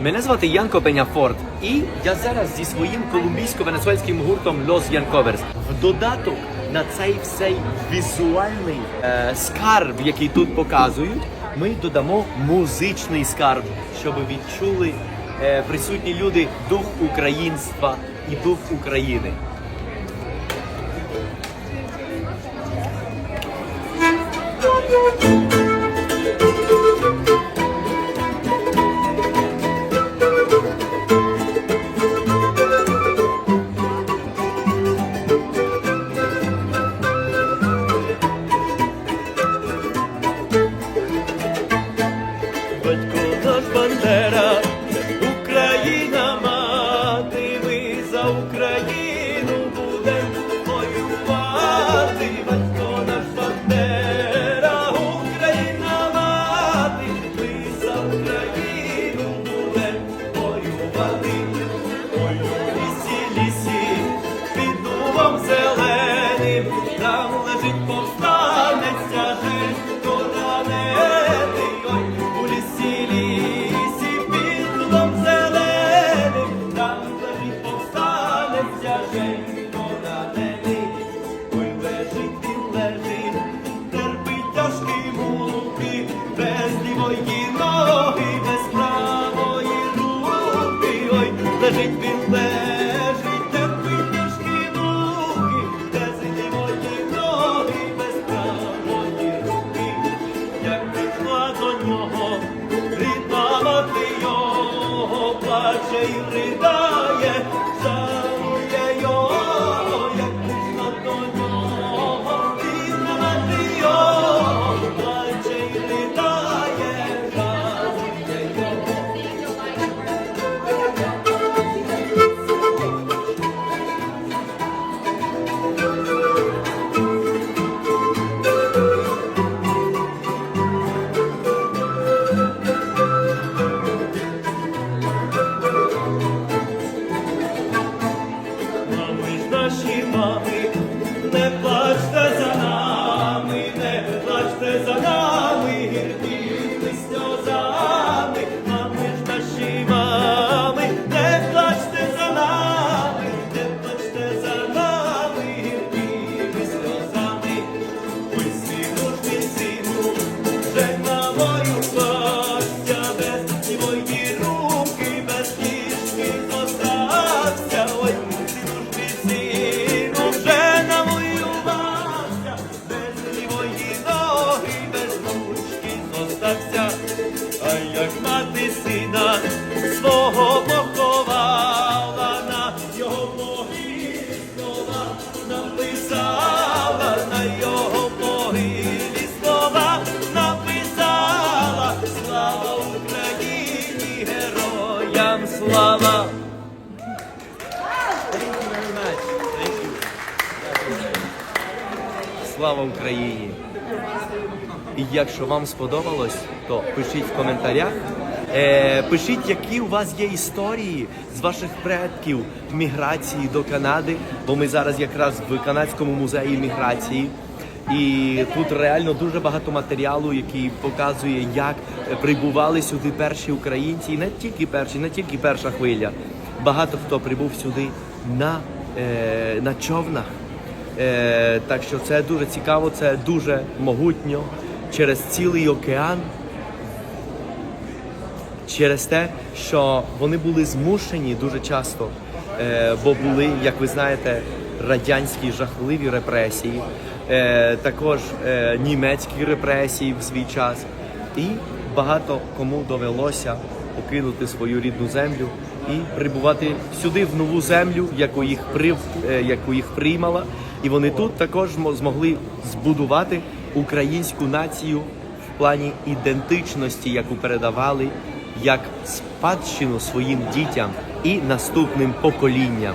Мене звати Янко Пеняфорт, і я зараз зі своїм колумбійсько-венесуельським гуртом Los Yankovers. В додаток на цей всей візуальний е, скарб, який тут показують, ми додамо музичний скарб, щоб відчули е, присутні люди дух українства і дух України. Батько наш Бандера, Україна мати, ми за Україну будемо воювати. Батько наш Бандера, Україна мати, ми за Україну будемо воювати. Ой, лісі, лісі, під дубом зеленим, там лежить повстанець муки, без лівої ноги, без правої руки. Ой, лежить він, Слава Україні! І якщо вам сподобалось, то пишіть в коментарях. Е, пишіть, які у вас є історії з ваших предків міграції до Канади, бо ми зараз якраз в Канадському музеї міграції. І тут реально дуже багато матеріалу, який показує, як прибували сюди перші українці, і не тільки перші, не тільки перша хвиля. Багато хто прибув сюди на, е, на човнах. Е, так що це дуже цікаво, це дуже могутньо через цілий океан, через те, що вони були змушені дуже часто, е, бо були, як ви знаєте, радянські жахливі репресії, е, також е, німецькі репресії в свій час. І багато кому довелося покинути свою рідну землю і прибувати сюди в нову землю, яку їх прив, е, яку їх приймала. І вони тут також змо- змогли збудувати українську націю в плані ідентичності, яку передавали як спадщину своїм дітям і наступним поколінням.